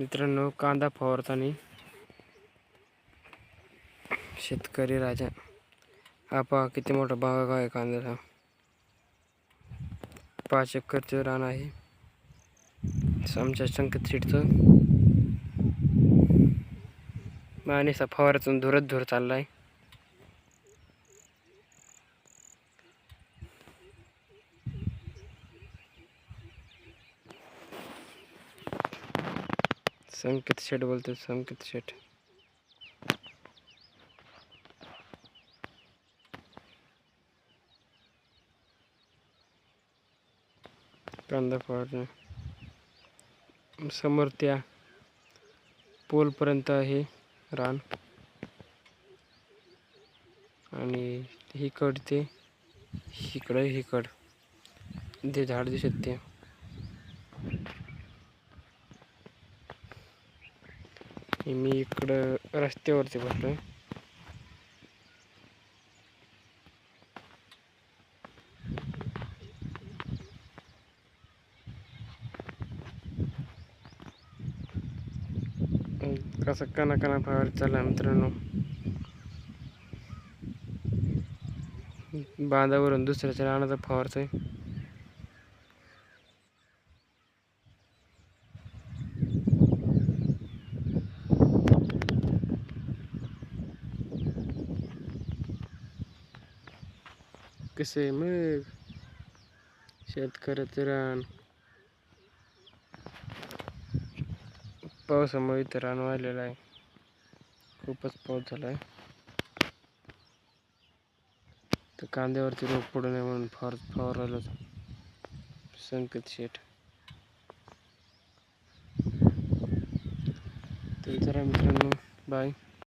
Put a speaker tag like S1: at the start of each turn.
S1: मित्रांनो कांदा फवारताना शेतकरी राजा. हा पहा किती मोठा बागा आहे कांद्याचा? पाच एकरचं रान आहे. आमच्या संकेत सीटचं आणि असा फवारातून धुरत धुर चाललाय. संकेत शेठ बोलतो संकेत शेठ. कांदा फवारणे समोर त्या पोलपर्यंत आहे रान. आणि हिकड ते हिकडं हिकड ते झाड दिसत ते. मी इकडं रस्त्यावरती बसलोय. आहे कसं कना कना फवार चालला मित्रांनो. बांधावरून दुसऱ्याच्या रानाचा आहे कसं आहे? मग. शेतकऱ्याचं रान. पावसामुळे इथं रान वाढलेलं आहे. खूपच पाऊस झाला आहे तर कांद्यावरती रोग पडू नये म्हणून फवार फवारलं संकेत शेठ. तर जरा मित्रांनो बाय